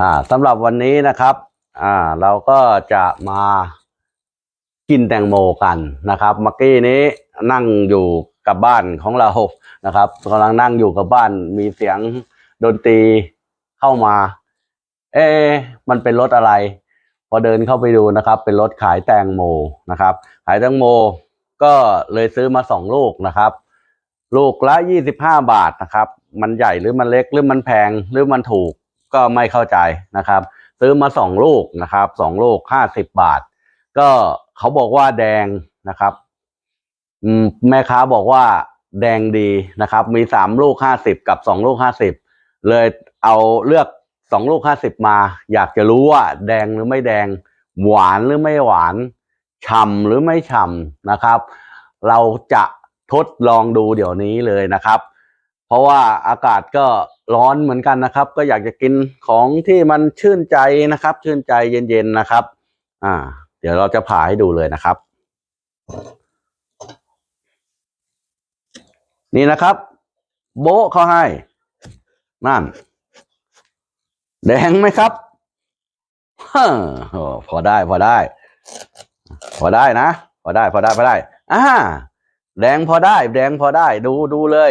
อ่าสำหรับวันนี้นะครับ อ่า เราก็จะมากินแตงโมกันนะครับเมื่อกี้นี้นั่งอยู่กับบ้านของเรานะครับกำลังนั่งอยู่กับบ้านมีเสียงดนตรีเข้ามา เอ๊มันเป็นรถอะไร พอเดินเข้าไปดูนะครับ เป็นรถขายแตงโมนะครับ ขายแตงโมก็เลยซื้อมาสองลูกนะครับ ลูกละยี่สิบห้าบาทนะครับ มันใหญ่หรือมันเล็กหรือมันแพงหรือมันถูก ก็ไม่เข้าใจนะครับ ซื้อมาสองลูกนะครับสองลูกห้าสิบบาท ก็เขาบอกว่าแดงนะครับแม่ค้าบอกว่าแดงดีนะครับ มีสามลูกห้าสิบกับสองลูกห้าสิบเลยเอาเลือกสองลูกห้าสิบมา อยากจะรู้ว่า แดงหรือไม่แดง หวานหรือไม่หวานฉ่ำหรือไม่ฉ่ำนะครับ เราจะทดลองดูเดี๋ยวนี้เลยนะครับ เพราะว่าอากาศก็ร้อนเหมือนกันนะครับ ก็อยากจะกินของที่มันชื่นใจนะครับ ชื่นใจเย็นๆนะครับ อ่า เดี๋ยวเราจะผ่าให้ดูเลยนะครับ นี่นะครับ โบ๊ะเขาให้ นั่น แดงไหมครับฮ้พอได้พอได้ พอได้นะ พอได้พอได้พอได้อ่าแดงพอได้ แดงพอได้ ดูดูเลย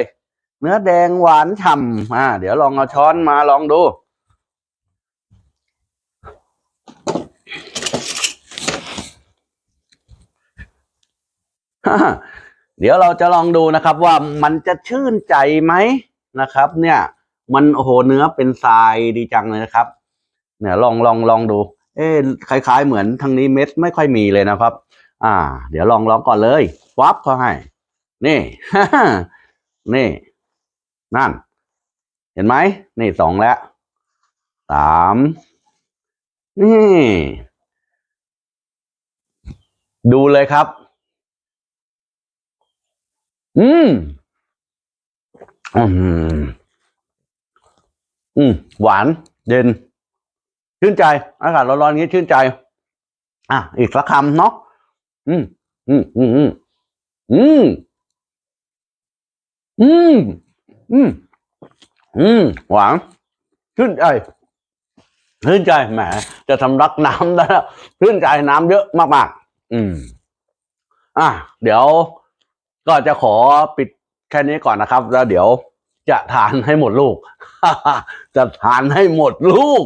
เนื้อแดงหวานฉ่ำอ่า เดี๋ยวลองเอาช้อนมาลองดู เดี๋ยวเราจะลองดูนะครับ ว่ามันจะชื่นใจไหมนะครับ เนี่ย มันโอ้โหเนื้อเป็นทรายดีจังเลยนะครับ เนี่ยลองลองลองดู เอ๊คล้าย ๆ เหมือนทางนี้เม็ดไม่ค่อยมีเลยนะครับ อ่า เดี๋ยวลองลองก่อนเลยวับเขาให้ นี่นี่ นั่น เห็นไหมนี่สองแล้วสามนี่ ดูเลยครับ อืม อืม อืม หวานเย็น ชื่นใจ อากาศร้อนๆนี้ชื่นใจ อะ อีกสักคำเนาะ อืม อืม อืม อืม อืม อืม อืม หวานชื่นใจชื่นใจแหมจะทำรักน้ำได้แล้วชื่นใจน้ำเยอะมากๆ อืม อะ เดี๋ยวก็จะขอปิดแค่นี้ก่อนนะครับ แล้วเดี๋ยวจะทานให้หมดลูก จะทานให้หมดลูก